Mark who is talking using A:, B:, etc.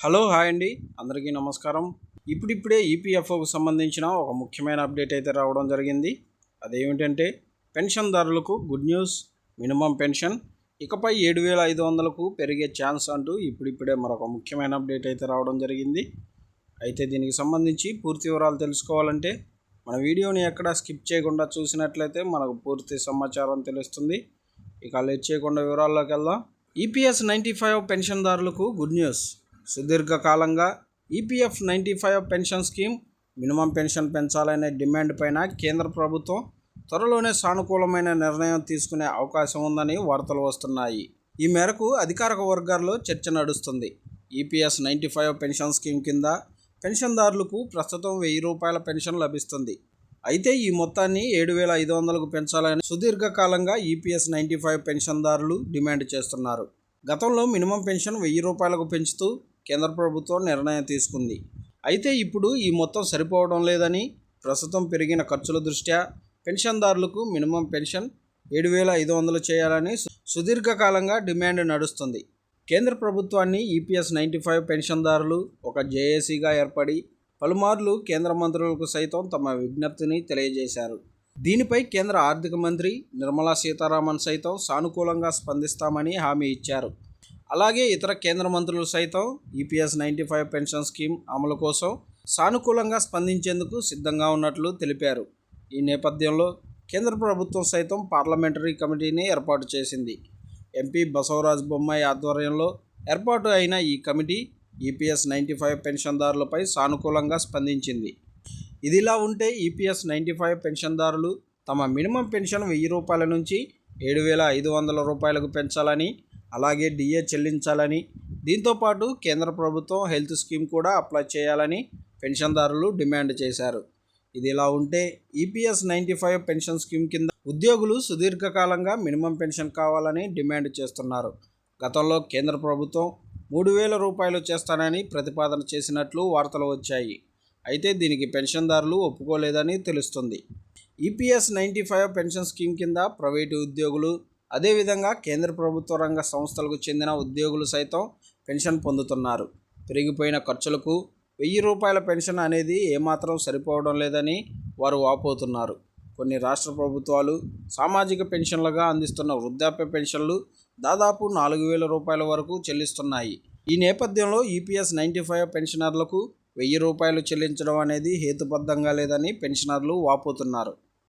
A: Hello hi అండి. అందరికీ నమస్కారం. ఇప్పుడిప్పుడే ఈపీఎఫ్ఓకు సంబంధించిన ఒక ముఖ్యమైన అప్డేట్ అయితే రావడం జరిగింది. అదేమిటంటే పెన్షన్దారులకు గుడ్ న్యూస్ మినిమం పెన్షన్. ఇకపై ఏడు వేల ఐదు వందలకు పెరిగే ఛాన్స్ అంటూ ఇప్పుడిప్పుడే మరొక ముఖ్యమైన అప్డేట్ అయితే రావడం జరిగింది. అయితే దీనికి సంబంధించి పూర్తి వివరాలు తెలుసుకోవాలంటే మన వీడియోని ఎక్కడ స్కిప్ చేయకుండా చూసినట్లయితే మనకు పూర్తి సమాచారం తెలుస్తుంది. ఇక లేట్ చేయకుండా వివరాల్లోకి వెళ్దాం. ఈపీఎస్ నైంటీ ఫైవ్ పెన్షన్దారులకు good news. సుదీర్ఘకాలంగా EPF ninety five pension scheme minimum pension పెంచాలనే డిమాండ్ పైన కేంద్ర ప్రభుత్వం త్వరలోనే సానుకూలమైన నిర్ణయం తీసుకునే అవకాశం ఉందని వార్తలు వస్తున్నాయి. ఈ మేరకు అధికారిక వర్గాల్లో చర్చ నడుస్తుంది. EPS ninety five pension scheme కింద పెన్షన్దారులకు ప్రస్తుతం వెయ్యి రూపాయల పెన్షన్ లభిస్తుంది. అయితే ఈ మొత్తాన్ని ఏడు వేల ఐదు వందలకు పెంచాలని సుదీర్ఘకాలంగా ఈపీఎస్ నైంటీ ఫైవ్ పెన్షన్దారులు డిమాండ్ చేస్తున్నారు. గతంలో మినిమం పెన్షన్ వెయ్యి రూపాయలకు పెంచుతూ కేంద్ర ప్రభుత్వం నిర్ణయం తీసుకుంది. అయితే ఇప్పుడు ఈ మొత్తం సరిపోవడం లేదని ప్రస్తుతం పెరిగిన ఖర్చుల దృష్ట్యా పెన్షన్దారులకు మినిమం పెన్షన్ ఏడు వేల ఐదు వందలు చేయాలని సు- సుదీర్ఘకాలంగా డిమాండ్ నడుస్తుంది. కేంద్ర ప్రభుత్వాన్ని ఈపీఎస్ నైంటీ ఫైవ్ పెన్షన్దారులు ఒక జేఏసీగా ఏర్పడి పలుమార్లు కేంద్ర మంత్రులకు సైతం తమ విజ్ఞప్తిని తెలియజేశారు. దీనిపై కేంద్ర ఆర్థిక మంత్రి నిర్మలా సీతారామన్ సైతం సానుకూలంగా స్పందిస్తామని హామీ ఇచ్చారు. అలాగే ఇతర కేంద్ర మంత్రులు సైతం EPS ninety five pension scheme అమలు కోసం సానుకూలంగా స్పందించేందుకు సిద్ధంగా ఉన్నట్లు తెలిపారు. ఈ నేపథ్యంలో కేంద్ర ప్రభుత్వం సైతం పార్లమెంటరీ కమిటీని ఏర్పాటు చేసింది. ఎంపీ బసవరాజ్ బొమ్మాయి ఆధ్వర్యంలో ఏర్పాటు అయిన ఈ కమిటీ ఈపీఎస్ నైంటీ ఫైవ్ పెన్షన్దారులపై సానుకూలంగా స్పందించింది. ఇదిలా ఉంటే ఈపీఎస్ నైంటీ ఫైవ్ పెన్షన్దారులు తమ మినిమం పెన్షన్ వెయ్యి రూపాయల నుంచి ఏడు వేల ఐదు వందల రూపాయలకు పెంచాలని అలాగే డిఏ చెల్లించాలని. దీంతోపాటు కేంద్ర ప్రభుత్వం హెల్త్ స్కీమ్ కూడా అప్లై చేయాలని పెన్షన్దారులు డిమాండ్ చేశారు. ఇది ఇలా ఉంటే EPS ninety five pension scheme కింద ఉద్యోగులు సుదీర్ఘకాలంగా మినిమం పెన్షన్ కావాలని డిమాండ్ చేస్తున్నారు. గతంలో కేంద్ర ప్రభుత్వం మూడు వేల రూపాయలు చేస్తానని ప్రతిపాదన చేసినట్లు వార్తలు వచ్చాయి. అయితే దీనికి పెన్షన్దారులు ఒప్పుకోలేదని తెలుస్తుంది. EPS ninety five pension scheme కింద ప్రైవేటు ఉద్యోగులు అదేవిధంగా కేంద్ర ప్రభుత్వ రంగ సంస్థలకు చెందిన ఉద్యోగులు సైతం పెన్షన్ పొందుతున్నారు. పెరిగిపోయిన ఖర్చులకు వెయ్యి రూపాయల పెన్షన్ అనేది ఏమాత్రం సరిపోవడం లేదని వారు వాపోతున్నారు. కొన్ని రాష్ట్ర ప్రభుత్వాలు సామాజిక పెన్షన్లుగా అందిస్తున్న వృద్ధాప్య పెన్షన్లు దాదాపు నాలుగు వేల రూపాయల వరకు చెల్లిస్తున్నాయి. ఈ నేపథ్యంలో ఈపీఎస్ నైంటీ ఫైవ్ పెన్షనర్లకు వెయ్యి రూపాయలు చెల్లించడం అనేది హేతుబద్ధంగా లేదని పెన్షనర్లు వాపోతున్నారు.